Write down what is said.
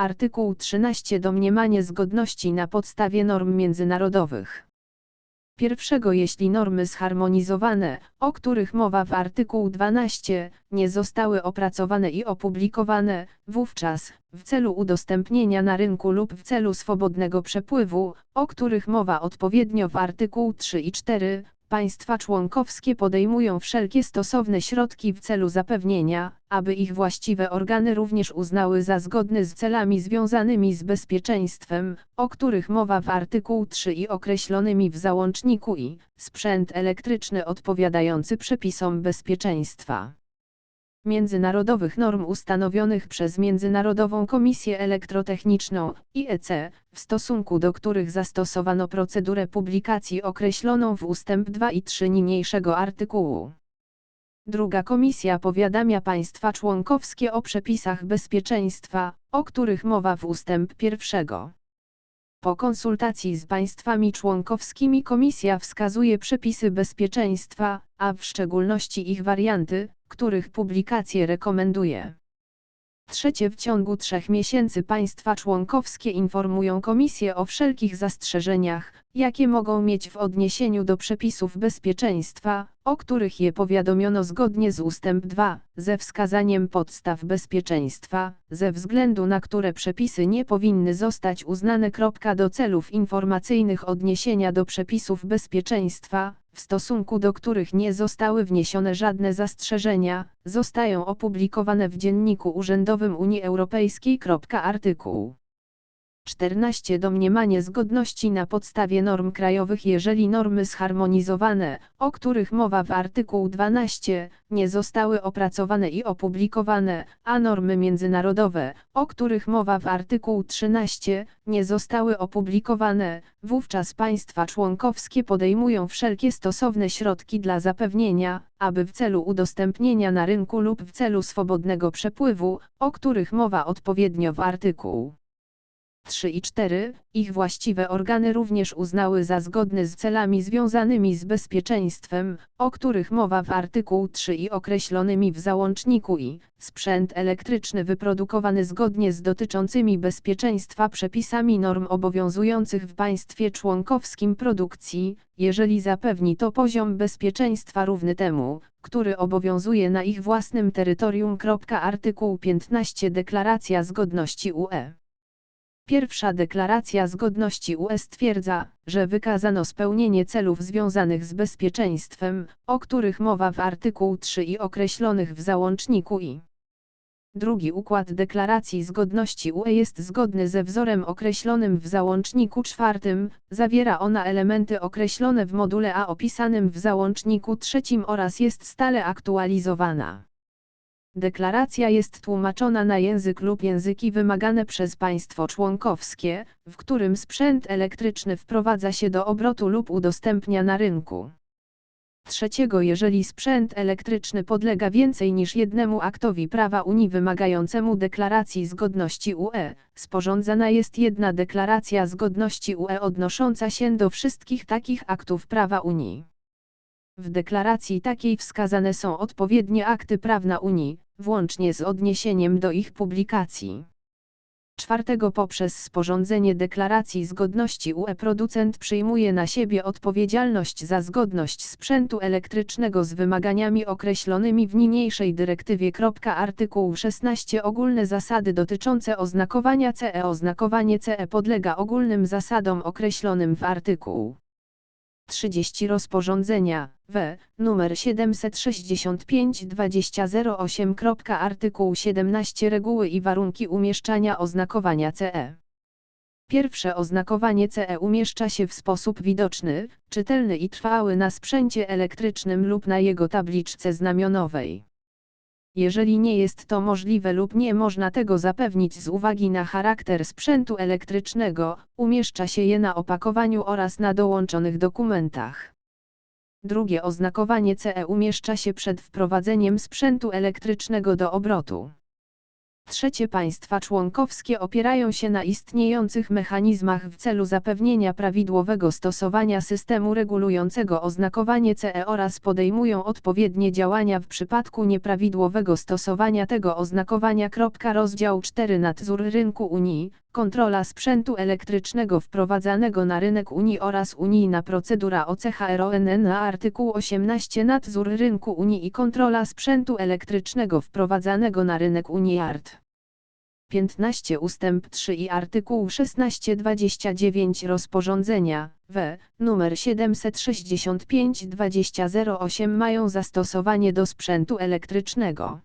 Artykuł 13 Domniemanie zgodności na podstawie norm międzynarodowych. Pierwszego jeśli normy zharmonizowane, o których mowa w artykułu 12, nie zostały opracowane i opublikowane, wówczas, w celu udostępnienia na rynku lub w celu swobodnego przepływu, o których mowa odpowiednio w artykuł 3 i 4, Państwa członkowskie podejmują wszelkie stosowne środki w celu zapewnienia, aby ich właściwe organy również uznały za zgodne z celami związanymi z bezpieczeństwem, o których mowa w artykuł 3 i określonymi w załączniku i sprzęt elektryczny odpowiadający przepisom bezpieczeństwa międzynarodowych norm ustanowionych przez Międzynarodową Komisję Elektrotechniczną IEC, w stosunku do których zastosowano procedurę publikacji określoną w ustęp 2 i 3 niniejszego artykułu. Druga komisja powiadamia państwa członkowskie o przepisach bezpieczeństwa, o których mowa w ustęp pierwszego. Po konsultacji z państwami członkowskimi komisja wskazuje przepisy bezpieczeństwa, a w szczególności ich warianty, których publikację rekomenduje. Trzecie w ciągu trzech miesięcy państwa członkowskie informują Komisję o wszelkich zastrzeżeniach, jakie mogą mieć w odniesieniu do przepisów bezpieczeństwa, o których je powiadomiono zgodnie z ustęp 2, ze wskazaniem podstaw bezpieczeństwa, ze względu na które przepisy nie powinny zostać uznane. Do celów informacyjnych odniesienia do przepisów bezpieczeństwa, w stosunku do których nie zostały wniesione żadne zastrzeżenia, zostają opublikowane w Dzienniku Urzędowym Unii Europejskiej. Artykuł 14 Domniemanie zgodności na podstawie norm krajowych Jeżeli normy zharmonizowane, o których mowa w artykuł 12, nie zostały opracowane i opublikowane, a normy międzynarodowe, o których mowa w artykuł 13, nie zostały opublikowane, wówczas państwa członkowskie podejmują wszelkie stosowne środki dla zapewnienia, aby w celu udostępnienia na rynku lub w celu swobodnego przepływu, o których mowa odpowiednio w artykuł 3 i 4, ich właściwe organy również uznały za zgodne z celami związanymi z bezpieczeństwem, o których mowa w artykuł 3 i określonymi w załączniku i sprzęt elektryczny wyprodukowany zgodnie z dotyczącymi bezpieczeństwa przepisami norm obowiązujących w państwie członkowskim produkcji, jeżeli zapewni to poziom bezpieczeństwa równy temu, który obowiązuje na ich własnym terytorium. Artykuł 15 Deklaracja zgodności UE Pierwsza deklaracja zgodności UE stwierdza, że wykazano spełnienie celów związanych z bezpieczeństwem, o których mowa w artykuł 3 i określonych w załączniku i. Drugi układ deklaracji zgodności UE jest zgodny ze wzorem określonym w załączniku czwartym, zawiera ona elementy określone w module A opisanym w załączniku trzecim oraz jest stale aktualizowana. Deklaracja jest tłumaczona na język lub języki wymagane przez państwo członkowskie, w którym sprzęt elektryczny wprowadza się do obrotu lub udostępnia na rynku. Trzeciego jeżeli sprzęt elektryczny podlega więcej niż jednemu aktowi prawa Unii wymagającemu deklaracji zgodności UE, sporządzana jest jedna deklaracja zgodności UE odnosząca się do wszystkich takich aktów prawa Unii. W deklaracji takiej wskazane są odpowiednie akty prawna Unii, włącznie z odniesieniem do ich publikacji. Czwartego poprzez sporządzenie deklaracji zgodności UE producent przyjmuje na siebie odpowiedzialność za zgodność sprzętu elektrycznego z wymaganiami określonymi w niniejszej dyrektywie. Artykuł 16 Ogólne zasady dotyczące oznakowania CE Oznakowanie CE podlega ogólnym zasadom określonym w artykuł 30 rozporządzenia, w, numer 765-2008. Artykuł 17 Reguły i warunki umieszczania oznakowania CE. Pierwsze oznakowanie CE umieszcza się w sposób widoczny, czytelny i trwały na sprzęcie elektrycznym lub na jego tabliczce znamionowej. Jeżeli nie jest to możliwe lub nie można tego zapewnić z uwagi na charakter sprzętu elektrycznego, umieszcza się je na opakowaniu oraz na dołączonych dokumentach. Drugie oznakowanie CE umieszcza się przed wprowadzeniem sprzętu elektrycznego do obrotu. Trzecie państwa członkowskie opierają się na istniejących mechanizmach w celu zapewnienia prawidłowego stosowania systemu regulującego oznakowanie CE oraz podejmują odpowiednie działania w przypadku nieprawidłowego stosowania tego oznakowania. Rozdział 4 Nadzór rynku Unii, kontrola sprzętu elektrycznego wprowadzanego na rynek Unii oraz unijna procedura OCHRONN artykuł 18 Nadzór rynku Unii i kontrola sprzętu elektrycznego wprowadzanego na rynek Unii art. 15 ustęp 3 i artykuł 1629 rozporządzenia w numer 765 2008 mają zastosowanie do sprzętu elektrycznego.